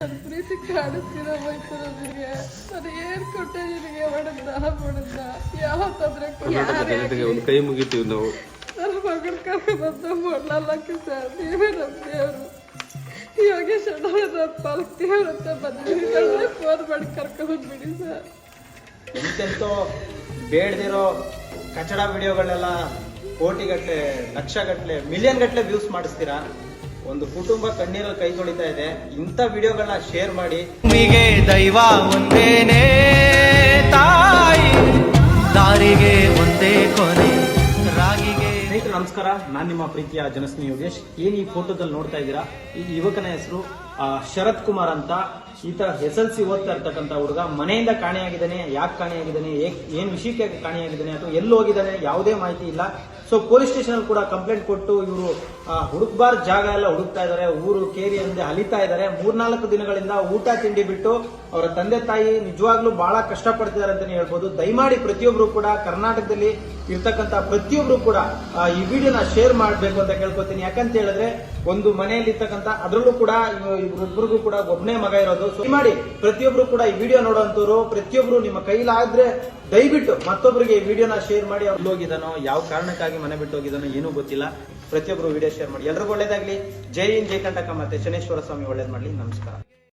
ನನ್ನ ಪ್ರೀತಿ ನಿನಗೆ ನಾನು ಏನ್ ಕೊಟ್ಟೆ ನಿನಗೆ ಹೊಡೆದ ಹೊಡೆದ ಯಾವ ತೊಂದ್ರೆ ಒಂದು ಕೈ ಮುಗಿತೀವಿ ನಾವು. ನನ್ನ ಮಗಳ ಮೊಡ್ಲಲ್ಲಕ್ಕೆ ಸರ್. ನೀವೇ ನಮ್ಮ ದೇವರು. ಯೋಗೇಶ್ ಅಣ್ಣ ನನ್ನ ಪಾಲಕ್ ದೇವ್ರ ಅಂತ ಫೋನ್ ಮಾಡಿ ಕರ್ಕೊಂಡ್ಬಿಡಿ ಸರ್. ಇಂತೆಂತೋ ಬೇಡದಿರೋ ಕಚಡ ವಿಡಿಯೋಗಳೆಲ್ಲ ಲಕ್ಷ ಗಟ್ಟಲೆ ಮಿಲಿಯನ್ ಗಟ್ಟಲೆ ವ್ಯೂಸ್ ಮಾಡಿಸ್ತೀರಾ? ಒಂದು ಕುಟುಂಬ ಕಣ್ಣೀರಲ್ಲಿ ಕೈ ತೊಳಿತಾ ಇದೆ. ಇಂಥ ವಿಡಿಯೋಗಳನ್ನ ಶೇರ್ ಮಾಡಿ. ಭೂಮಿಗೆ ದೈವ ಒಂದೇನೇ ತಾಯಿ. ದಾರಿಗೆ ಒಂದೇ ಕೊನೆ. ರಾಗಿಗೆ ಸ್ನೇಹಿತರು ನಮಸ್ಕಾರ. ನಾನು ನಿಮ್ಮ ಪ್ರೀತಿಯ ಜನಸ್ನೇಹಿ ಯೋಗೇಶ್. ಏನ್ ಈ ಫೋಟೋದಲ್ಲಿ ನೋಡ್ತಾ ಇದ್ದೀರಾ? ಈ ಯುವಕನ ಹೆಸರು ಶರತ್ ಕುಮಾರ್ ಅಂತ. ಈತ ಎಸ್ ಎಲ್ ಸಿ ಓದ್ತಾ ಇರ್ತಕ್ಕಂಥ ಹುಡುಗ ಮನೆಯಿಂದ ಕಾಣೆಯಾಗಿದ್ದಾನೆ, ಯಾಕೆ ಕಾಣೆಯಾಗಿದ್ದಾನೆ ಏನು ವಿಷಯಕ್ಕೆ ಕಾಣೆಯಾಗಿದ್ದಾನೆ ಅಥವಾ ಎಲ್ಲಿ ಹೋಗಿದ್ದಾನೆ ಯಾವುದೇ ಮಾಹಿತಿ ಇಲ್ಲ. ಸೊ ಪೊಲೀಸ್ ಸ್ಟೇಷನ್ ಅಲ್ಲಿ ಕೂಡ ಕಂಪ್ಲೇಂಟ್ ಕೊಟ್ಟು ಇವರು ಹುಡುಕ್ಬಾರ್ ಜಾಗ ಎಲ್ಲ ಹುಡುಕ್ತಾ ಇದ್ದಾರೆ ಊರು ಕೇರಿ ಅಂದೆ ಅಲಿತಾ ಇದ್ದಾರೆ ಮೂರ್ನಾಲ್ಕು ದಿನಗಳಿಂದ ಊಟ ತಿಂಡಿ ಬಿಟ್ಟು ಅವರ ತಂದೆ ತಾಯಿ ನಿಜವಾಗ್ಲೂ ಬಹಳ ಕಷ್ಟಪಡ್ತಿದ್ದಾರೆ ಅಂತಾನೆ ಹೇಳ್ಬೋದು. ದಯಮಾಡಿ ಪ್ರತಿಯೊಬ್ರು ಕೂಡ, ಕರ್ನಾಟಕದಲ್ಲಿ ಇರ್ತಕ್ಕಂಥ ಪ್ರತಿಯೊಬ್ರು ಕೂಡ ಈ ವಿಡಿಯೋನ ಶೇರ್ ಮಾಡಬೇಕು ಅಂತ ಕೇಳ್ಕೊತೀನಿ. ಯಾಕಂತ ಹೇಳಿದ್ರೆ, ಒಂದು ಮನೆಯಲ್ಲಿ ಇರ್ತಕ್ಕಂಥ ಅದರಲ್ಲೂ ಕೂಡ ಇಬ್ಬರಿಗೂ ಕೂಡ ಒಬ್ಬನೇ ಮಗ ಇರೋದು ಮಾಡಿ ಪ್ರತಿಯೊಬ್ರು ಕೂಡ ಈ ವಿಡಿಯೋ ನೋಡುವಂತವ್ರು ಪ್ರತಿಯೊಬ್ರು ನಿಮ್ಮ ಕೈಲಾದ್ರೆ ದಯವಿಟ್ಟು ಮತ್ತೊಬ್ಬರಿಗೆ ಈ ವಿಡಿಯೋನ ಶೇರ್ ಮಾಡಿ ಅವ್ರು ಹೋಗಿದಾನೋ ಯಾವ ಕಾರಣಕ್ಕಾಗಿ ಮನೆ ಬಿಟ್ಟು ಹೋಗಿದಾನೋ ಏನೂ ಗೊತ್ತಿಲ್ಲ. ಪ್ರತಿಯೊಬ್ರು ವಿಡಿಯೋ ಶೇರ್ ಮಾಡಿ. ಎಲ್ರಿಗೂ ಒಳ್ಳೇದಾಗ್ಲಿ. ಜೈ ಹಿಂದ್, ಜೈ ಕಂಟಕ ಮತ್ತೆ ಶನೇಶ್ವರ ಸ್ವಾಮಿ ಒಳ್ಳೇದ್ ಮಾಡ್ಲಿ. ನಮಸ್ಕಾರ.